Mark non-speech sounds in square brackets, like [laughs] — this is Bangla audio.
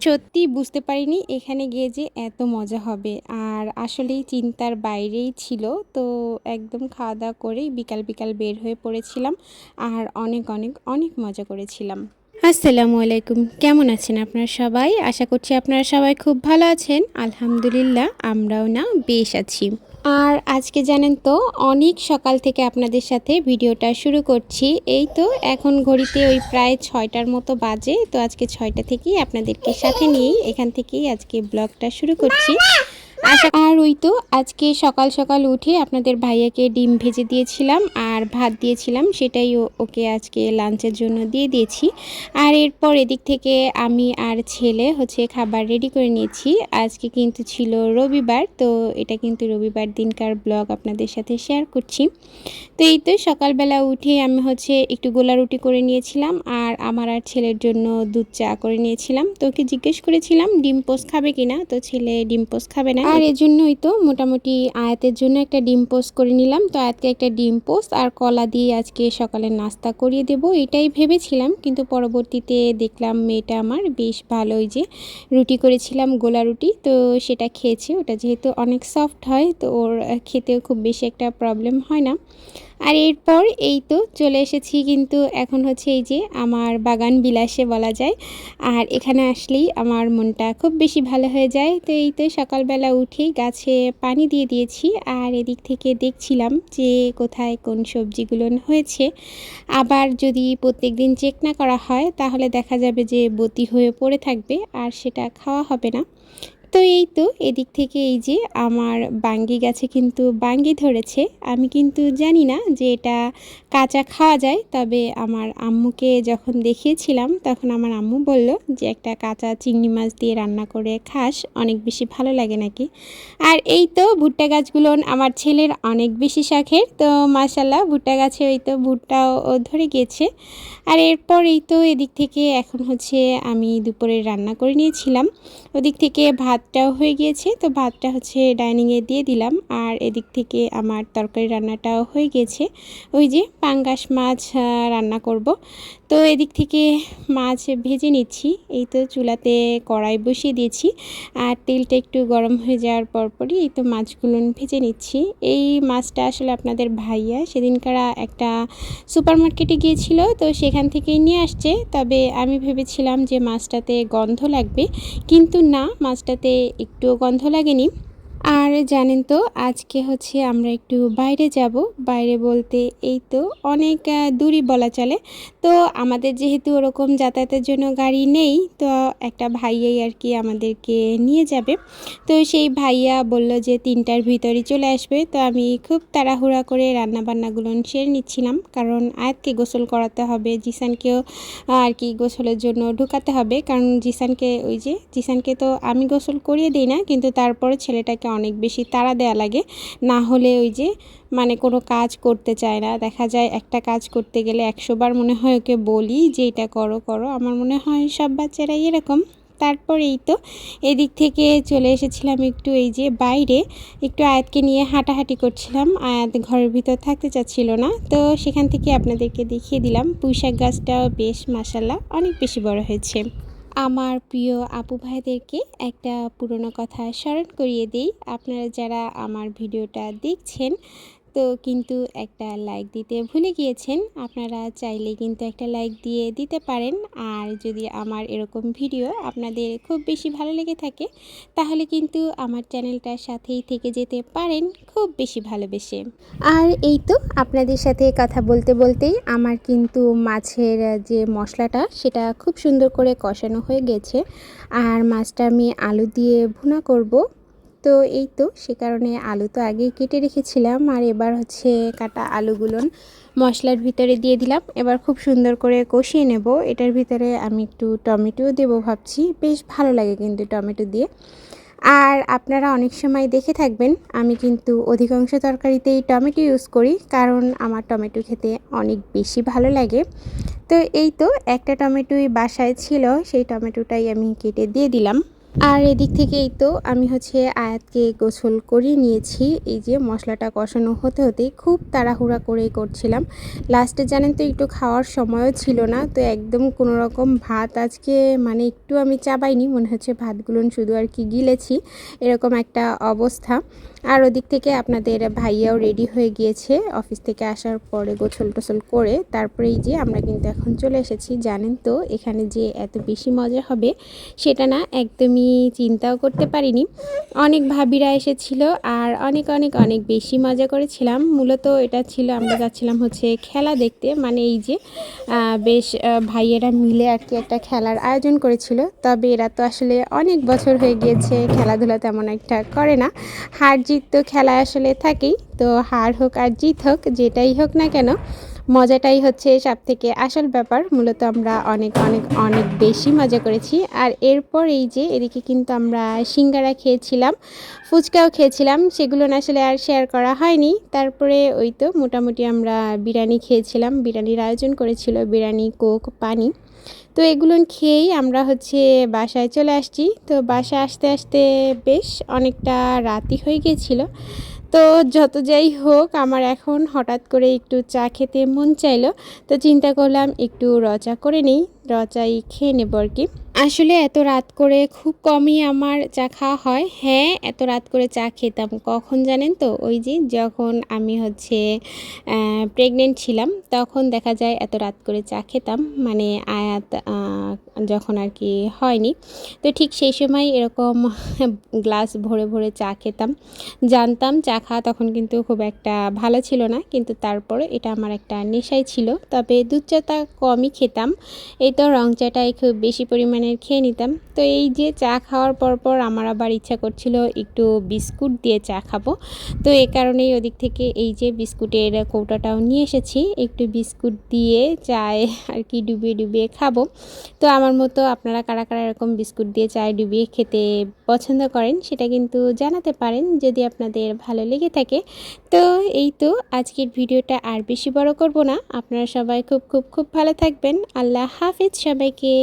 সত্যি বুঝতে পারিনি এখানে গিয়ে যে এত মজা হবে। আর আসলেই চিন্তার বাইরেই ছিল, তো একদম খাওয়া দাওয়া করেই বিকাল বিকাল বের হয়ে পড়েছিলাম আর অনেক অনেক অনেক মজা করেছিলাম। আসসালামু আলাইকুম, কেমন আছেন আপনারা সবাই? আশা করছি আপনারা সবাই খুব ভালো আছেন। আলহামদুলিল্লাহ, আমরাও না বেশ আছি। আর আজকে জানেন তো, অনেক সকাল থেকে আপনাদের সাথে ভিডিওটা শুরু করছি। এই তো, এখন ঘড়িতে ওই প্রায় ছয়টার মতো বাজে, তো আজকে ছয়টা থেকেই আপনাদেরকে সাথে নিয়েই এখান থেকেই আজকে ব্লগটা শুরু করছি। আর ওই তো, আজকে সকাল সকাল উঠে আপনাদের ভাইয়াকে ডিম ভেজে দিয়েছিলাম আর ভাত দিয়েছিলাম, সেটাই ওকে আজকে লাঞ্চের জন্য দিয়ে দিয়েছি। আর এরপর এদিক থেকে আমি আর ছেলে হচ্ছে খাবার রেডি করে নিয়েছি। আজকে কিন্তু ছিল রবিবার, তো এটা কিন্তু রবিবার দিনকার ব্লগ আপনাদের সাথে শেয়ার করছি। তো এই তো সকালবেলা উঠে আমি হচ্ছে একটু গোলা রুটি করে নিয়েছিলাম আর আমার আর ছেলের জন্য দুধ চা করে নিয়েছিলাম। তো ওকে জিজ্ঞেস করেছিলাম, ডিম পোস্ট খাবে কিনা? তো ছেলে ডিম পোস্ট খাবে না। আর এজন্যই তো মোটামুটি আয়াতের জন্য একটা ডিম পোস্ট করে নিলাম। তো আয়াতকে একটা ডিম পোস্ট আর কলা দিয়ে আজকে সকালে নাস্তা করিয়ে দেব, এটাই ভেবেছিলাম। কিন্তু পরবর্তীতে দেখলাম মেয়েটা আমার বেশ ভালোই যে রুটি করেছিলাম, গোলা রুটি। তো সেটা খেয়েছে। ওটা যেহেতু অনেক সফট হয়, তো ওর খেতেও খুব বেশি একটা প্রবলেম হয় না। আর এরপর এই তো চলে এসেছি কিন্তু এখন হচ্ছে এই যে আমার বাগান বিলাসে বলা যায়। আর এখানে আসলেই আমার মনটা খুব বেশি ভালো হয়ে যায়। তো এই তো সকালবেলা উঠেই গাছে পানি দিয়ে দিয়েছি আর এদিক থেকে দেখছিলাম যে কোথায় কোন সবজিগুলো হয়েছে। আবার যদি প্রত্যেক দিন চেক না করা হয় তাহলে দেখা যাবে যে বতি হয়ে পড়ে থাকবে আর সেটা খাওয়া হবে না। তো এই তো, এদিক থেকে এই যে আমার বাঙ্গি গাছে কিন্তু বাঙ্গি ধরেছে। আমি কিন্তু জানি না যে এটা কাঁচা খাওয়া যায়, তবে আমার আম্মুকে যখন দেখিয়েছিলাম, তখন আমার আম্মু বলল যে একটা কাঁচা চিংড়ি মাছ দিয়ে রান্না করে খাস, অনেক বেশি ভালো লাগে নাকি। আর এই তো ভুট্টা গাছগুলো আমার ছেলের অনেক বেশি শখের, তো মাশাল্লাহ ভুট্টা গাছে ওই তো ভুট্টাও ধরে গিয়েছে। আর এরপর এই তো এদিক থেকে এখন হচ্ছে আমি দুপুরে রান্না করে নিয়েছিলাম। ওদিক থেকে ভাতটাও হয়ে গিয়েছে, তো ভাতটা হচ্ছে ডাইনিংয়ে দিয়ে দিলাম। আর এদিক থেকে আমার তরকারি রান্নাটাও হয়ে গেছে। ওই যে পাঙ্গাস মাছ রান্না করব। তো এদিক থেকে মাছ ভেজে নিচ্ছি। এই তো চুলাতে কড়াই বসিয়ে দিয়েছি আর তেলটা একটু গরম হয়ে যাওয়ার পরপরই এই তো মাছগুলো ভেজে নিচ্ছি। এই মাছটা আসলে আপনাদের ভাইয়া সেদিনকার একটা সুপার মার্কেটে গিয়েছিল, তো সেখান থেকেই নিয়ে আসছে। তবে আমি ভেবেছিলাম যে মাছটাতে গন্ধ লাগবে, কিন্তু না, মাছটাতে একটুও গন্ধ লাগেনি। আর জানেন তো, আজকে হচ্ছে আমরা একটু বাইরে যাব। বাইরে বলতে এই তো অনেক দূরই বলা চলে। তো আমাদের যেহেতু ওরকম যাতায়াতের জন্য গাড়ি নেই, তো একটা ভাইয়াই আর কি আমাদেরকে নিয়ে যাবে। তো সেই ভাইয়া বলল যে তিনটার ভিতরে চলে আসবে। তো আমি খুব তাড়াহুড়া করে রান্না বান্নাগুলো সেরে নিচ্ছিলাম। কারণ আয়াতকে গোসল করাতে হবে, জিসানকেও আর কি গোসলের জন্য ঢুকাতে হবে। কারণ জিসানকে, ওই যে, জিসানকে তো আমি গোসল করিয়ে দিই না, কিন্তু তারপরে ছেলেটাকে অনেক বেশি তাড়া দেওয়া লাগে। না হলে ওই যে মানে কোনো কাজ করতে চায় না। দেখা যায় একটা কাজ করতে গেলে একশোবার মনে হয় ওকে বলি যে, এটা করো করো। আমার মনে হয় সব বাচ্চারাই এরকম। তারপর এই তো, এদিক থেকে চলে এসেছিলাম একটু এই যে বাইরে। একটু আয়াতকে নিয়ে হাঁটাহাঁটি করছিলাম। আয়াত ঘরের ভিতর থাকতে চাচ্ছিল না। তো সেখান থেকে আপনাদেরকে দেখিয়ে দিলাম। পুঁইশাক গাছটাও বেশ মাসাল্লাহ অনেক বেশি বড় হয়েছে। আমার প্রিয় আপু ভাইদেরকে একটা পুরনো কথা স্মরণ করিয়ে দিই। আপনারা যারা আমার ভিডিওটা দেখছেন তো কিন্তু একটা লাইক দিতে ভুলে গিয়েছেন। আপনারা চাইলে কিন্তু একটা লাইক দিয়ে দিতে পারেন। আর যদি আমার এরকম ভিডিও আপনাদের খুব বেশি ভালো লেগে থাকে, তাহলে কিন্তু আমার চ্যানেলটার সাথেই থেকে যেতে পারেন খুব বেশি ভালোবেসে। আর এই তো আপনাদের সাথে কথা বলতে বলতেই আমার কিন্তু মাছের যে মশলাটা, সেটা খুব সুন্দর করে কষানো হয়ে গেছে। আর মাছটা আমি আলু দিয়ে ভুনা করব। তো এই তো সে কারণে আলু তো আগেই কেটে রেখেছিলাম আর এবার হচ্ছে কাটা আলুগুলো মশলার ভিতরে দিয়ে দিলাম। এবার খুব সুন্দর করে কষিয়ে নেব। এটার ভিতরে আমি একটু টমেটোও দেবো ভাবছি। বেশ ভালো লাগে কিন্তু টমেটো দিয়ে। আর আপনারা অনেক সময় দেখে থাকবেন, আমি কিন্তু অধিকাংশ তরকারিতেই টমেটো ইউজ করি কারণ আমার টমেটো খেতে অনেক বেশি ভালো লাগে। তো এই তো একটা টমেটোই বাসায় ছিল, সেই টমেটোটাই আমি কেটে দিয়ে দিলাম। আর এদিক থেকেই তো আমি হচ্ছে আয়াতকে গোসল করিয়ে নিয়েছি। এই যে মশলাটা কষানো হতে হতে খুব তাড়াহুড়া করেই করছিলাম। লাস্টে জানেন তো একটু খাওয়ার সময়ও ছিল না, তো একদম কোনো রকম ভাত আজকে মানে একটু আমি চাবাইনি, মনে হচ্ছে ভাতগুলো শুধু আর কি গিলেছি, এরকম একটা অবস্থা। আর ওদিক থেকে আপনাদের ভাইয়াও রেডি হয়ে গিয়েছে। অফিস থেকে আসার পরে গোছল টোছল করে তারপরে এই যে আমরা কিন্তু এখন চলে এসেছি। জানেন তো, এখানে যে এত বেশি মজা হবে সেটা না একদমই চিন্তাও করতে পারিনি। অনেক ভাবিরা এসেছিল আর অনেক অনেক অনেক বেশি মজা করেছিলাম। মূলত এটা ছিল, আমরা যাচ্ছিলাম হচ্ছে খেলা দেখতে। মানে এই যে বেশ ভাইয়েরা মিলে আর কি একটা খেলার আয়োজন করেছিল। তবে এরা তো আসলে অনেক বছর হয়ে গিয়েছে, খেলাধুলা তেমন একটা করে না। হার জিত তো খেলায় আসলে থাকেই তো হার হোক আর জিত হোক, যেটাই হোক না কেন মজাটাই হচ্ছে সব থেকে আসল ব্যাপার। মূলত আমরা অনেক অনেক অনেক বেশি মজা করেছি। আর এরপর এই যে, এদিকে কিন্তু আমরা সিঙ্গারা খেয়েছিলাম, ফুচকাও খেয়েছিলাম। সেগুলো আসলে আর শেয়ার করা হয়নি। তারপরে ওই তো মোটামুটি আমরা বিরিয়ানি খেয়েছিলাম। বিরিয়ানির আয়োজন করেছিল বিরিয়ানি, কোক, পানি। তো এগুলো খেয়েই আমরা হচ্ছে বাসায় চলে আসছি। তো বাসায় আসতে আসতে বেশ অনেকটা রাতি হয়ে গিয়েছিল। তো যত যাই হোক, আমার এখন হঠাৎ করে একটু চা খেতে মন চাইলো। তো চিন্তা করলাম একটু রচা করে নিই। রচাই খেয়ে নেব আর কি। আসলে এত রাত করে খুব কমই আমার চা খাওয়া হয়। হ্যাঁ এত রাত করে চা খেতাম, কখন জানেন তো? ওই যে যখন আমি হচ্ছে প্রেগনেন্ট ছিলাম, তখন দেখা যায় এত রাত করে চা খেতাম মানে আয়াত যখন আর কি হয়নি। তো ঠিক সেই সময় এরকম [laughs] গ্লাস ভরে ভরে চা খেতাম। জানতাম চা খাওয়া তখন কিন্তু খুব একটা ভালো ছিল না, কিন্তু তারপরে এটা আমার একটা নেশাই ছিল। তবে দুধ চাটা কমই খেতাম। এই তো রং চাটাই খুব বেশি পরিমাণের খেয়ে নিতাম। তো এই যে চা খাওয়ার পর পর আমার আবার ইচ্ছা করছিল একটু বিস্কুট দিয়ে চা খাব। তো এ কারণেই ওদিক থেকে এই যে বিস্কুটের কৌটাটাও নিয়ে এসেছি। একটু বিস্কুট দিয়ে চায়ে আর কি ডুবিয়ে ডুবিয়ে খাব। তো আমার মতো আপনারা কারা কারা এরকম বিস্কুট দিয়ে চায় ডুবিয়ে খেতে পছন্দ করেন সেটা কিন্তু জানাতে পারেন যদি আপনাদের ভালো লেগে থাকে। তো এই তো আজকের ভিডিওটা আর বেশি বড় করব না। আপনারা সবাই খুব খুব খুব ভালো থাকবেন। আল্লাহ হাফিজ সবাইকে